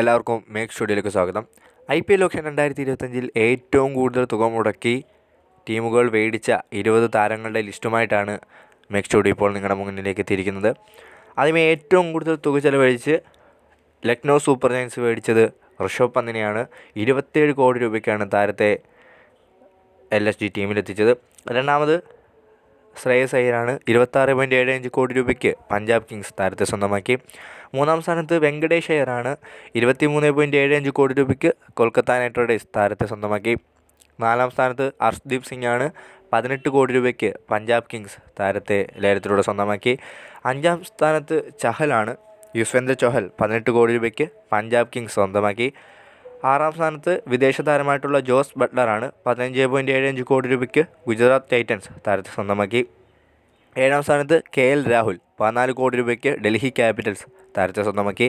എല്ലാവർക്കും മേക്ക് സ്റ്റുഡിയോയിലേക്ക് സ്വാഗതം. I P L option രണ്ടായിരത്തി ഇരുപത്തഞ്ചിൽ ഏറ്റവും കൂടുതൽ തുക മുടക്കി ടീമുകൾ മേടിച്ച ഇരുപത് താരങ്ങളുടെ ലിസ്റ്റുമായിട്ടാണ് മേക്ക് സ്റ്റുഡിയോ ഇപ്പോൾ നിങ്ങളുടെ മുന്നിലേക്ക് എത്തിയിരിക്കുന്നത്. ആദ്യമേ ഏറ്റവും കൂടുതൽ തുക ചെലവഴിച്ച് ലക്നൗ സൂപ്പർ ജയൻസ് മേടിച്ചത് ഋഷഭ് പന്തിനെയാണ്. ഇരുപത്തേഴ് കോടി രൂപയ്ക്കാണ് താരത്തെ എൽ എസ് ജി ടീമിലെത്തിച്ചത്. രണ്ടാമത് ശ്രേയസ് അയ്യരാണ് ഇരുപത്താറ് പോയിന്റ് ഏഴ് അഞ്ച് കോടി രൂപയ്ക്ക് പഞ്ചാബ് കിങ്സ് താരത്തെ സ്വന്തമാക്കി. മൂന്നാം സ്ഥാനത്ത് വെങ്കടേഷ് അയ്യറാണ് ഇരുപത്തി മൂന്ന് പോയിന്റ് ഏഴ് അഞ്ച് കോടി രൂപയ്ക്ക് കൊൽക്കത്ത നൈറ്റ് റൈഡേഴ്സ് താരത്തെ സ്വന്തമാക്കി. നാലാം സ്ഥാനത്ത് അർഷ്ദീപ് സിംഗ് ആണ് പതിനെട്ട് കോടി രൂപയ്ക്ക് പഞ്ചാബ് കിങ്സ് താരത്തെ ലേലത്തിലൂടെ സ്വന്തമാക്കി. അഞ്ചാം സ്ഥാനത്ത് ചഹലാണ് യുസ്വേന്ദ്ര ചോഹൽ പതിനെട്ട് കോടി രൂപയ്ക്ക് പഞ്ചാബ് കിങ്സ് സ്വന്തമാക്കി. ആറാം സ്ഥാനത്ത് വിദേശ താരമായിട്ടുള്ള ജോസ് ബട്ട്ലറാണ് പതിനഞ്ച് പോയിന്റ് ഏഴ് അഞ്ച് കോടി രൂപയ്ക്ക് ഗുജറാത്ത് ടൈറ്റൻസ് താരത്തെ സ്വന്തമാക്കി. ഏഴാം സ്ഥാനത്ത് കെ എൽ രാഹുൽ പതിനാല് കോടി രൂപയ്ക്ക് ഡൽഹി ക്യാപിറ്റൽസ് താരത്തെ സ്വന്തമാക്കി.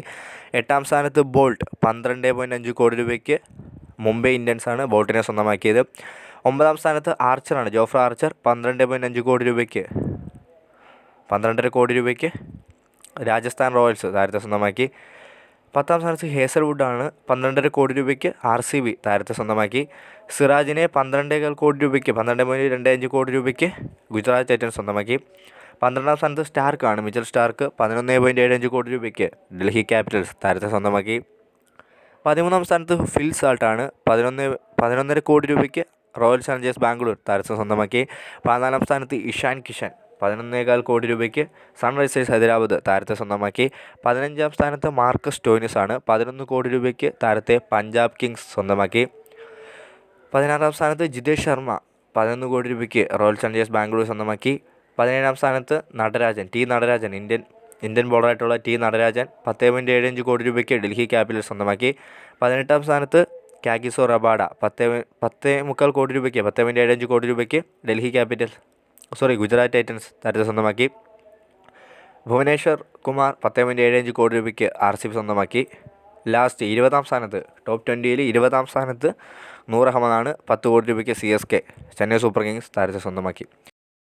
എട്ടാം സ്ഥാനത്ത് ബോൾട്ട് പന്ത്രണ്ട് പോയിന്റ് അഞ്ച് കോടി രൂപയ്ക്ക് മുംബൈ ഇന്ത്യൻസ് ആണ് ബോൾട്ടിനെ സ്വന്തമാക്കിയത്. ഒമ്പതാം സ്ഥാനത്ത് ആർച്ചറാണ് ജോഫ്ര ആർച്ചർ പന്ത്രണ്ട് പോയിന്റ് അഞ്ച് കോടി രൂപയ്ക്ക് പന്ത്രണ്ടര കോടി രൂപയ്ക്ക് രാജസ്ഥാൻ റോയൽസ് താരത്തെ സ്വന്തമാക്കി. പത്താം സ്ഥാനത്ത് ഹേസൽവുഡാണ് പന്ത്രണ്ടര കോടി രൂപയ്ക്ക് ആർ സി ബി താരത്തെ സ്വന്തമാക്കി. സിറാജിനെ പന്ത്രണ്ടേകാൽ കോടി രൂപയ്ക്ക് പന്ത്രണ്ട് പോയിന്റ് രണ്ട് അഞ്ച് കോടി രൂപയ്ക്ക് ഗുജറാത്ത് ടൈറ്റൻസ് സ്വന്തമാക്കി. പന്ത്രണ്ടാം സ്ഥാനത്ത് സ്റ്റാർക്കാണ് മിച്ചൽ സ്റ്റാർക്ക്. പതിനൊന്ന് പോയിന്റ് ഏഴ് അഞ്ച് കോടി രൂപയ്ക്ക് ഡൽഹി ക്യാപിറ്റൽസ് താരത്തെ സ്വന്തമാക്കി. പതിമൂന്നാം സ്ഥാനത്ത് ഫിൽ സാൾട്ടാണ് പതിനൊന്ന് പതിനൊന്നര കോടി രൂപയ്ക്ക് റോയൽ ചലഞ്ചേഴ്സ് ബാംഗ്ലൂർ താരത്തെ സ്വന്തമാക്കി. പതിനാലാം സ്ഥാനത്ത് ഇഷാൻ കിഷൻ. പതിനൊന്നേകാൽ കോടി രൂപയ്ക്ക് സൺറൈസേഴ്സ് ഹൈദരാബാദ് താരത്തെ സ്വന്തമാക്കി. പതിനഞ്ചാം സ്ഥാനത്ത് മാർക്കസ് ആണ്. പതിനൊന്ന് കോടി രൂപയ്ക്ക് താരത്തെ പഞ്ചാബ് കിങ്സ് സ്വന്തമാക്കി. പതിനാറാം സ്ഥാനത്ത് ജിതേഷ് ശർമ്മ പതിനൊന്ന് കോടി രൂപയ്ക്ക് റോയൽ ചലഞ്ചേഴ്സ് ബാംഗ്ലൂർ സ്വന്തമാക്കി. പതിനേഴാം സ്ഥാനത്ത് Natarajan T Natarajan Indian Indian ബോളറായിട്ടുള്ള T Natarajan പത്ത് പോയിന്റ് ഏഴഞ്ച് കോടി രൂപയ്ക്ക് ഡൽഹി ക്യാപിറ്റൽസ് സ്വന്തമാക്കി. പതിനെട്ടാം സ്ഥാനത്ത് കാഗിസോ റബാഡ പത്ത് പത്ത് മുക്കാൽ കോടി രൂപയ്ക്ക് പത്ത് പോയിന്റ് ഏഴഞ്ച് കോടി രൂപയ്ക്ക് Delhi Capitals sorry Gujarat Titans താരത്തെ സ്വന്തമാക്കി. ഭുവനേശ്വർ കുമാർ പത്ത് പോയിന്റ് ഏഴ് അഞ്ച് കോടി രൂപയ്ക്ക് ആർ സി ബി സ്വന്തമാക്കി. ലാസ്റ്റ് ഇരുപതാം സ്ഥാനത്ത് ടോപ്പ് ട്വന്റിയിൽ ഇരുപതാം സ്ഥാനത്ത് നൂർ അഹമ്മദാണ് പത്ത് കോടി രൂപയ്ക്ക് C S K Chennai Super Kings താരത്തെ സ്വന്തമാക്കി.